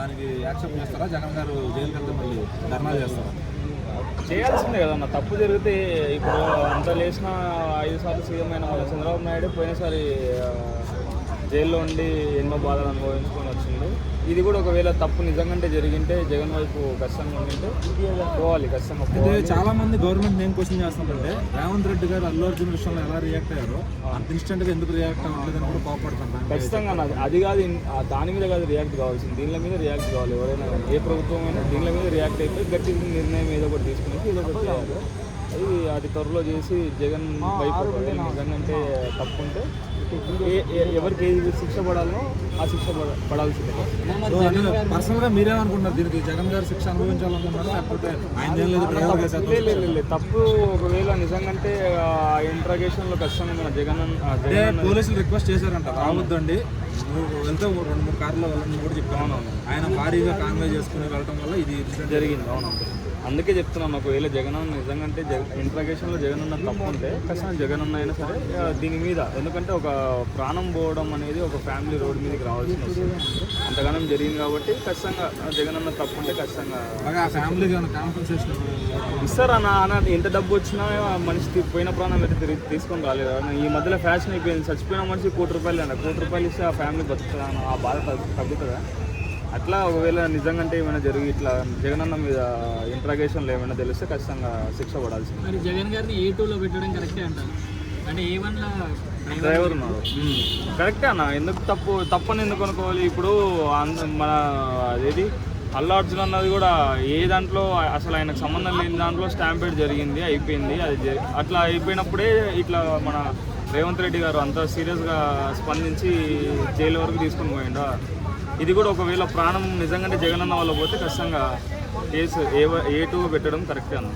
దానికి యాక్సెప్ట్ చేస్తారా? జగన్ గారు జైలుకి వెళ్తే మళ్ళీ ధర్నా చేస్తారా? చేయాల్సిందే కదన్న. తప్పు జరిగితే ఇప్పుడు అంత లేచిన ఐదు సార్లు సీఎం అయిన మన చంద్రబాబు నాయుడు పోయినసారి జైల్లో ఉండి ఎన్నో బాధలు అనుభవించుకొని వచ్చిండు. ఇది కూడా ఒకవేళ తప్పు నిజంగానే జరిగింటే జగన్ వైపు కష్టంగా ఉండింటే పోవాలి కష్టంగా అయితే పోవాలి. చాలా మంది గవర్నమెంట్ ఏం క్వశ్చన్ చేస్తున్నారంటే రేవంత్ రెడ్డి గారు అల్లు అర్జున్ విషయంలో ఎలా రియాక్ట్ అయ్యారో అంత ఇన్స్టెంట్గా ఎందుకు రియాక్ట్ అవ్వట్లేదని కూడా కోపడుతున్నారు ఖచ్చితంగా నాది అది కాదు దాని మీద కాదు రియాక్ట్ కావాల్సింది దీనిల మీద రియాక్ట్ కావాలి ఎవరైనా కానీ. ఏ ప్రభుత్వం అయినా దీనిల మీద రియాక్ట్ అయితే గట్టి నిర్ణయం ఏదో ఒకటి తీసుకుని ఏదో ఒకటి చేయాలి. అది అది త్వరలో చేసి జగన్ వైపు నిజంగంటే తప్పు ఉంటే ఎవరికి ఏది శిక్ష పడాలో ఆ శిక్ష పడ- పడాల్సిందే. పర్సనల్గా మీరేమనుకుంటున్నారు దీనికి జగన్ గారు శిక్ష అనుభవించాలనుకుంటున్నారా? లేకపోతే ఆయన లేదు డ్రైవర్ కేసు లే- లే- లే- లే. తప్పు ఒకవేళ నిజంగంటే ఇంట్రాగేషన్లో మన జగన్ అంటే పోలీసులు రిక్వెస్ట్ చేశారంట రావద్దండి. నువ్వు వెళ్తే రెండు మూడు కార్లో వెళ్ళని కూడా చెప్పాను ఆయన భారీగా కాన్వే చేసుకుని వెళ్ళడం వల్ల ఇది జరిగింది. అవును అందుకే చెప్తున్నాను ఒకవేళ జగన్ అన్న నిజంగంటే జగ ఇంట్రాగేషన్లో జగన్ అన్న తప్పు ఉంటే ఖచ్చితంగా జగన్ అన్న అయినా సరే దీని మీద. ఎందుకంటే ఒక ప్రాణం పోవడం అనేది ఒక ఫ్యామిలీ రోడ్ మీదకి రావాల్సి వస్తుంది అంతగానం జరిగింది కాబట్టి ఖచ్చితంగా జగన్ అన్న తప్పు ఉంటే ఖచ్చితంగా కాంపన్సేషన్ ఇస్తారు అన్న? అన్న ఎంత డబ్బు వచ్చినా మనిషి పోయిన ప్రాణం అయితే తిరిగి తీసుకొని రాలేదు? ఈ మధ్యలో ఫ్యాషన్ అయిపోయింది చచ్చిపోయిన మనిషి కోటి రూపాయలు అన్న. కోటి రూపాయలు ఇస్తే ఆ ఫ్యామిలీ బతుకుతుందా? ఆ బాధ తగ్గు- తగ్గుతుందా? అట్లా ఒకవేళ నిజంగంటే ఏమైనా జరిగి ఇట్లా జగనన్న మీద ఇంట్రాగేషన్లో ఏమైనా తెలిస్తే ఖచ్చితంగా శిక్ష పడాల్సింది. మరి జగన్ గారిని ఏ టూలో పెట్టడం కరెక్టే అంటారు? అంటే ఏ వన్లో డ్రైవర్ ఉన్నారు. కరెక్టే అన్న. ఎందుకు తప్పు తప్పని ఎందుకు అనుకోవాలి? ఇప్పుడు మన అదేది? అల్లు అర్జున్ అన్నది కూడా ఏ దాంట్లో అసలు ఆయనకు సంబంధం లేని దాంట్లో స్టాంపేడ్ జరిగింది అయిపోయింది. అది అట్లా అయిపోయినప్పుడే ఇట్లా మన రేవంత్ రెడ్డి గారు అంత సీరియస్గా స్పందించి జైలు వరకు తీసుకొని పోయిండా? ఇది కూడా ఒకవేళ ప్రాణం నిజంగానే జగనన్న వల్ల పోతే ఖచ్చితంగా కేసు ఏ ఏ టూ పెట్టడం కరెక్టే అన్న.